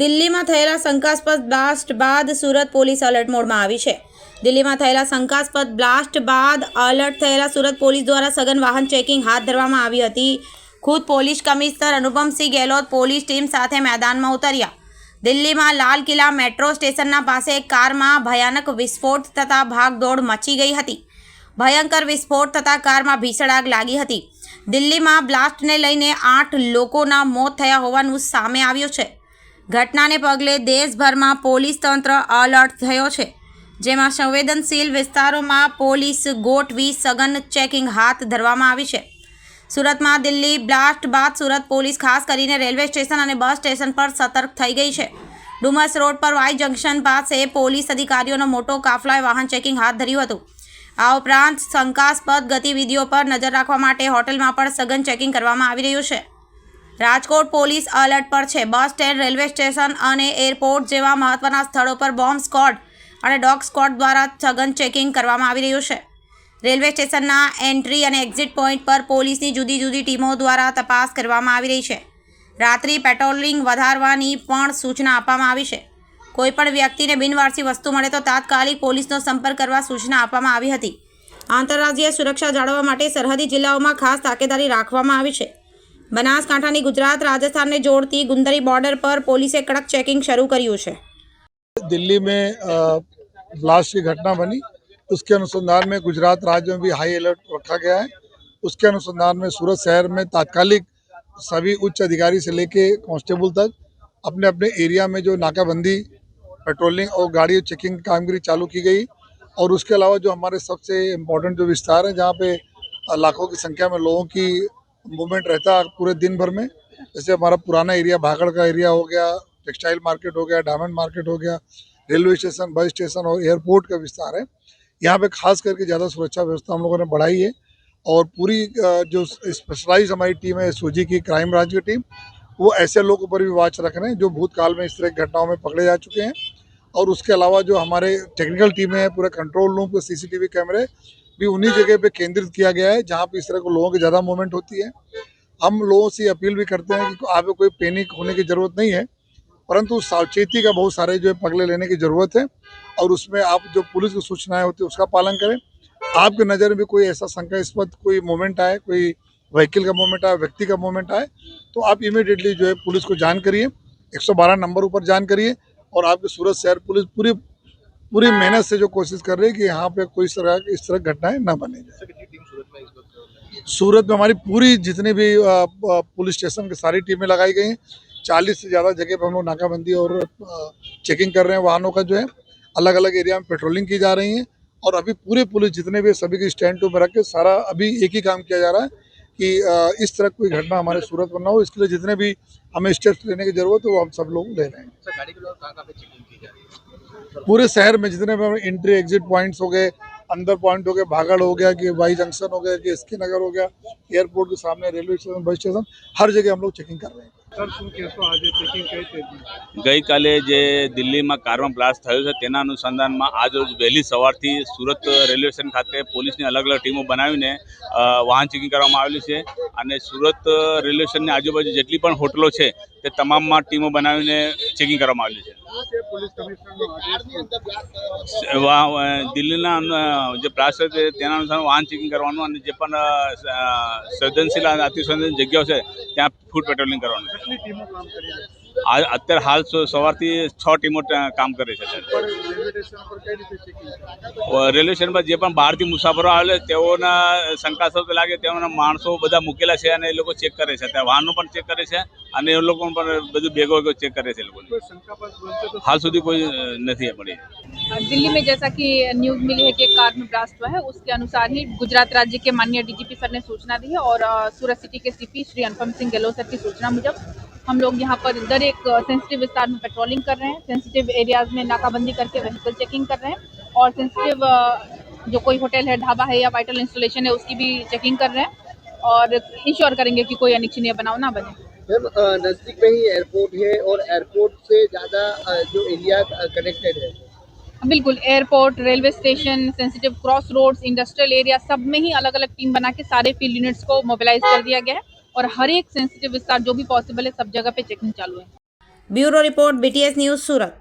દિલ્હીમાં થયેલા શંકાસ્પદ બ્લાસ્ટ બાદ સુરત પોલીસ અલર્ટ મોડમાં આવી છે. દિલ્હીમાં થયેલા શંકાસ્પદ બ્લાસ્ટ બાદ અલર્ટ થયેલા સુરત પોલીસ દ્વારા સઘન વાહન ચેકિંગ હાથ ધરવામાં આવી હતી. ખુદ police commissioner Anupamsinh Gehlot police team સાથે મેદાનમાં ઉતર્યા. દિલ્હીમાં લાલ કિલ્લા મેટ્રો સ્ટેશનના પાસે એક કારમાં ભયાનક વિસ્ફોટ થતાં ભાગદોડ મચી ગઈ હતી. ભયંકર વિસ્ફોટ થતાં કારમાં ભીષણ આગ લાગી હતી. દિલ્હીમાં બ્લાસ્ટને લઈને આઠ લોકોના મોત થયા હોવાનું સામે આવ્યું છે. ઘટનાને પગલે દેશભરમાં પોલીસ તંત્ર અલર્ટ થયો છે. જેમાં સંવેદનશીલ વિસ્તારોમાં પોલીસ ગોઠવી સઘન ચેકિંગ હાથ ધરવામાં આવી છે. સુરતમાં દિલ્હી બ્લાસ્ટ બાદ સુરત પોલીસ ખાસ કરીને રેલવે સ્ટેશન અને બસ સ્ટેશન પર સતર્ક થઈ ગઈ છે. ડુમસ રોડ પર વાય જંકશન પાસે પોલીસ અધિકારીઓનો મોટો કાફલાએ વાહન ચેકિંગ હાથ ધર્યું હતું. આ ઉપરાંત શંકાસ્પદ ગતિવિધિઓ પર નજર રાખવા માટે હોટલમાં પણ સઘન ચેકિંગ કરવામાં આવી રહ્યું છે. રાજકોટ પોલીસ અલર્ટ પર છે. બસ સ્ટેન્ડ રેલવે સ્ટેશન અને એરપોર્ટ જેવા મહત્વના સ્થળો પર બોમ્બ સ્કોડ અને ડોગ સ્કોડ દ્વારા સઘન ચેકિંગ કરવામાં આવી રહ્યું છે. રેલવે સ્ટેશનના એન્ટ્રી અને એક્ઝિટ પોઈન્ટ પર પોલીસની જુદી જુદી ટીમો દ્વારા તપાસ કરવામાં આવી રહી છે. રાત્રિ પેટ્રોલિંગ વધારવાની પણ સૂચના આપવામાં આવી છે. કોઈપણ વ્યક્તિને બિનવારસી વસ્તુ મળે તો તાત્કાલિક પોલીસનો સંપર્ક કરવા સૂચના આપવામાં આવી હતી. આંતરરાજ્ય સુરક્ષા જાળવવા માટે સરહદી જિલ્લાઓમાં ખાસ તાકેદારી રાખવામાં આવી છે. બનાસકાંઠાની ગુજરાત રાજસ્થાનને જોડતી ગુંદરી બોર્ડર પર પોલીસે કડક ચેકિંગ શરૂ કર્યું છે दिल्ली में अ, ब्लास्ट की घटना बनी उसके अनुसंधान में गुजरात राज्य में भी हाई अलर्ट रखा गया है उसके अनुसंधान में सूरत शहर में तात्कालिक सभी उच्च अधिकारी से लेके कांस्टेबल तक अपने अपने एरिया में जो नाकाबंदी पेट्रोलिंग और गाड़ी चेकिंग की कामगिरी चालू की गई और उसके अलावा जो हमारे सबसे इम्पोर्टेंट जो विस्तार है जहाँ पे अ, लाखों की संख्या में लोगों की मूवमेंट रहता है पूरे दिन भर में। जैसे हमारा पुराना एरिया भागड़ का एरिया हो गया टेक्सटाइल मार्केट हो गया डायमंड मार्केट हो गया रेलवे स्टेशन बस स्टेशन और एयरपोर्ट का विस्तार है। यहाँ पे खास करके ज़्यादा सुरक्षा व्यवस्था हम लोगों ने बढ़ाई है और पूरी जो स्पेशलाइज हमारी टीम है एस की क्राइम ब्रांच की टीम वो ऐसे लोगों पर भी वाच रख रहे हैं, जो भूतकाल में इस तरह की घटनाओं में पकड़े जा चुके हैं। और उसके अलावा जो हमारे टेक्निकल टीमें हैं, पूरे कंट्रोल रूम पे सीसीटीवी कैमरे भी उन्हीं जगह पे केंद्रित किया गया है, जहाँ पे इस तरह को लोगों की ज़्यादा मूवमेंट होती है। हम लोगों से अपील भी करते हैं कि आप कोई पैनिक होने की ज़रूरत नहीं है, परंतु सावचेती का बहुत सारे जो है पगले लेने की ज़रूरत है और उसमें आप जो पुलिस की सूचनाएँ होती है उसका पालन करें। आपके नज़र में कोई ऐसा शंकास्पद कोई मोमेंट आए, कोई व्हीकल का मोमेंट आए, व्यक्ति का मोमेंट आए तो आप इमीडिएटली जो है पुलिस को जान करिए। 112 नंबर ऊपर जान करिए और आपके सूरत शहर पुलिस पूरी पूरी मेहनत से जो कोशिश कर रही है कि यहाँ पे कोई इस तरह इस तरह घटनाएँ न बने जाए। सूरत में हमारी पूरी जितनी भी पुलिस स्टेशन की सारी टीमें लगाई गई हैं। चालीस से ज़्यादा जगह पर हम लोग नाकाबंदी और चेकिंग कर रहे हैं। वाहनों का जो है अलग अलग एरिया में पेट्रोलिंग की जा रही है। और अभी पूरे पुलिस जितने भी सभी के स्टैंड टू में रख के सारा अभी एक ही काम किया जा रहा है। कि इस तरह कोई घटना हमारे सूरत में ना हो इसके लिए जितने भी हमें स्टेप्स लेने की ज़रूरत है वो हम सब लोग ले रहे हैं? पूरे शहर में जितने भी हमें एंट्री एग्जिट पॉइंट्स हो गए अंदर पॉइंट हो गए भागड़ हो गया कि वाई जंक्शन हो गया कि एस नगर हो गया एयरपोर्ट के सामने रेलवे स्टेशन बस स्टेशन हर जगह हम लोग चेकिंग कर रहे हैं। ગઈકાલે જે દિલ્હીમાં કારમાં બ્લાસ્ટ થયો છે તેના અનુસંધાનમાં આજરોજ વહેલી સવારથી સુરત રેલવે સ્ટેશન ખાતે પોલીસની અલગ અલગ ટીમો બનાવીને વાહન ચેકિંગ કરવામાં આવેલી છે અને સુરત રેલવે સ્ટેશનની આજુબાજુ જેટલી પણ હોટલો છે તે તમામમાં ટીમો બનાવીને ચેકિંગ કરવામાં આવેલી છે. દિલ્હીના જે બ્લાસ્ટ છે તેના અનુસાર વાહન ચેકિંગ કરવાનું અને જે પણ સંવેદનશીલ અતિસંવેદનશીલ જગ્યાઓ છે ત્યાં ફૂડ પેટ્રોલિંગ કરવાનું છે. કેટલી ટીમો કામ કરી રહી છે આ અત્યારે હાલ સ- સવારથી છ ટીમો ત્યાં કામ કરે છે અત્યારે પર રેલવે સ્ટેશન પર કઈ રીતે ચેકિંગ રેલવે સ્ટેશન પર જે પણ બહારથી મુસાફરો આવે તેઓના શંકાસ્પદ લાગે તેઓના માણસો બધા મૂકેલા છે અને એ લોકો ચેક કરે છે અત્યારે વાહનો પણ ચેક કરે છે અને એ લોકો પણ બધું ભેગો ભેગો ચેક કરે છે એ લોકોને કોઈ શંકાસ્પદ બનશે તો હાલ સુધી કોઈ અ, નથી મળી दिल्ली में जैसा कि न्यूज मिली है कि एक कार में ब्लास्ट हुआ है उसके अनुसार ही गुजरात राज्य के माननीय डीजीपी सर ने सूचना दी है और अ, सूरत सिटी के सीपी श्री अनुपम सिंह गहलोत सर की सूचना मुजब हम लोग यहाँ पर दर एक सेंसिटिव विस्तार में पेट्रोलिंग कर रहे हैं। सेंसिटिव एरियाज़ में नाकाबंदी करके व्हीकल चेकिंग कर रहे हैं। और सेंसिटिव जो कोई होटल है ढाबा है या वाइटल इंस्टॉलेशन है उसकी भी चेकिंग कर रहे हैं। और इंश्योर करेंगे कि कोई अनिच्छनीय बनाव ना बने। मैम नज़दीक में ही एयरपोर्ट है और एयरपोर्ट से ज़्यादा जो एरिया कनेक्टेड है। बिल्कुल airport railway station sensitive cross roads industrial area सब में ही अलग अलग टीम बना के सारे फ़ील्ड यूनिट्स को मोबिलाइज कर दिया गया है। और हर एक सेंसिटिव विस्तार जो भी पॉसिबल है, सब जगह पे चेकिंग चालू है। Bureau report BTS news, Surat.